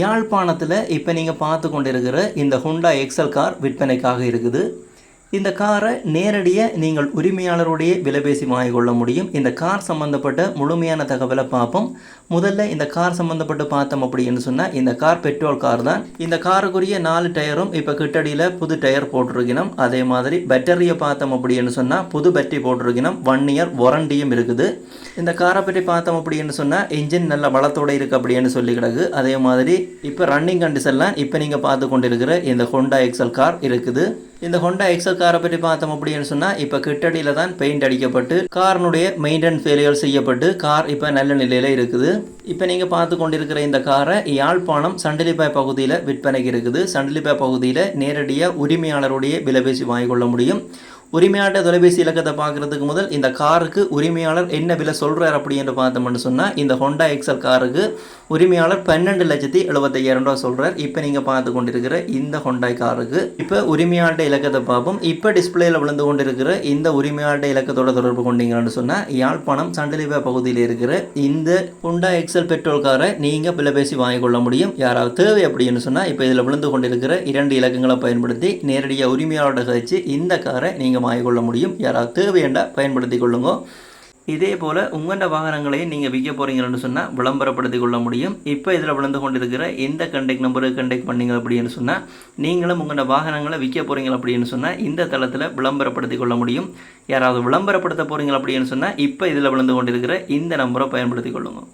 யாழ்ப்பாணத்தில் இப்போ நீங்கள் பார்த்து கொண்டிருக்கிற இந்த ஹுண்டா எக்ஸல் கார் விற்பனைக்காக இருக்குது. இந்த காரை நேரடியாக நீங்கள் உரிமையாளருடைய விலைபேசி வாங்கிக் கொள்ள முடியும். இந்த கார் சம்பந்தப்பட்ட முழுமையான தகவலை பார்ப்போம். முதல்ல இந்த கார் சம்பந்தப்பட்டு பார்த்தோம் அப்படின்னு சொன்னால் இந்த கார் பெட்ரோல் கார் தான். இந்த காருக்குரிய நாலு டயரும் இப்போ கிட்டடியில் புது டயர் போட்டிருக்கணும். அதே மாதிரி பேட்டரியை பார்த்தோம் அப்படின்னு சொன்னால் புது பேட்டரி போட்டிருக்கணும். ஒன் இயர் வாரண்டியும் இருக்குது. இந்த காரை பற்றி பார்த்தோம் அப்படின்னு சொன்னால் இன்ஜின் நல்ல வளத்தோடு இருக்குது அப்படின்னு சொல்லி கிடக்கு. அதே மாதிரி இப்போ ரன்னிங் கண்டிஷன்லாம் இப்போ நீங்கள் பார்த்து கொண்டிருக்கிற இந்த ஹோண்டா எக்ஸல் கார் இருக்குது. இந்த ஹோண்டா எக்ஸல் காரை பற்றி பார்த்தோம் அப்படின்னு சொன்னால் இப்போ கிட்டடியில் தான் பெயிண்ட் அடிக்கப்பட்டு காரினுடைய மெயின்டெனன்ஸ் ஃபெயிலியர் செய்யப்பட்டு கார் இப்போ நல்ல நிலையில் இருக்குது. இப்போ நீங்கள் பார்த்து கொண்டிருக்கிற இந்த காரை யாழ்ப்பாணம் சண்டிலிப்பாய் பகுதியில் விற்பனைக்கு இருக்குது. சண்டிலிப்பாய் பகுதியில் நேரடியாக உரிமையாளருடைய விலைபேசி வாங்கிக்கொள்ள முடியும். உரிமையாளர் தொலைபேசி இலக்கத்தை பார்க்குறதுக்கு முதல் இந்த காருக்கு உரிமையாளர் என்ன விலை சொல்கிறார் அப்படின்னு பார்த்தோம்னு சொன்னால் இந்த ஹொண்டா எக்ஸல் காருக்கு உரிமையாளர் பன்னெண்டு லட்சத்தி எழுபத்தையாயிரம் ரூபா சொல்கிறார் இப்போ நீங்கள் பார்த்து கொண்டிருக்கிற இந்த ஹோண்டாய் காருக்கு இப்போ உரிமையாளர் இலக்கத்தை பார்ப்போம். இப்போ டிஸ்பிளேயில் விழுந்து கொண்டிருக்கிற இந்த உரிமையாளர் இலக்கத்தோட தொடர்பு கொண்டீங்கன்னு சொன்னால் யாழ்ப்பாணம் சண்டலிவா பகுதியில் இருக்கிற இந்த ஹொண்டா எக்ஸல் பெட்ரோல் காரை நீங்கள் விலைபேசி வாங்கிக் கொள்ள முடியும். யாராவது தேவை அப்படின்னு சொன்னால் இப்போ இதில் விழுந்து கொண்டிருக்கிற இரண்டு இலக்கங்களை பயன்படுத்தி நேரடியாக உரிமையாளர்கிட்ட கழிச்சு இந்த காரை நீங்கள் வாங்கிக்கொள்ள முடியும். யாராவது தேவையண்டா பயன்படுத்தி கொள்ளுங்க. இதே போல் உங்களோட வாகனங்களையும் நீங்கள் விற்க போகிறீங்கன்னு சொன்னால் விளம்பரப்படுத்தி கொள்ள முடியும். இப்போ இதில் விழுந்து கொண்டிருக்கிற எந்த கண்டெக்ட் நம்பருக்கு கண்டெக்ட் பண்ணீங்க அப்படின்னு சொன்னால் நீங்களும் உங்களோட வாகனங்களை விற்க போகிறீங்க அப்படின்னு சொன்னால் இந்த தளத்தில் விளம்பரப்படுத்தி கொள்ள முடியும். யாராவது விளம்பரப்படுத்த போகிறீங்க அப்படின்னு சொன்னால் இப்போ இதில் விழுந்து கொண்டிருக்கிற இந்த நம்பரை பயன்படுத்தி கொள்ளுங்கள்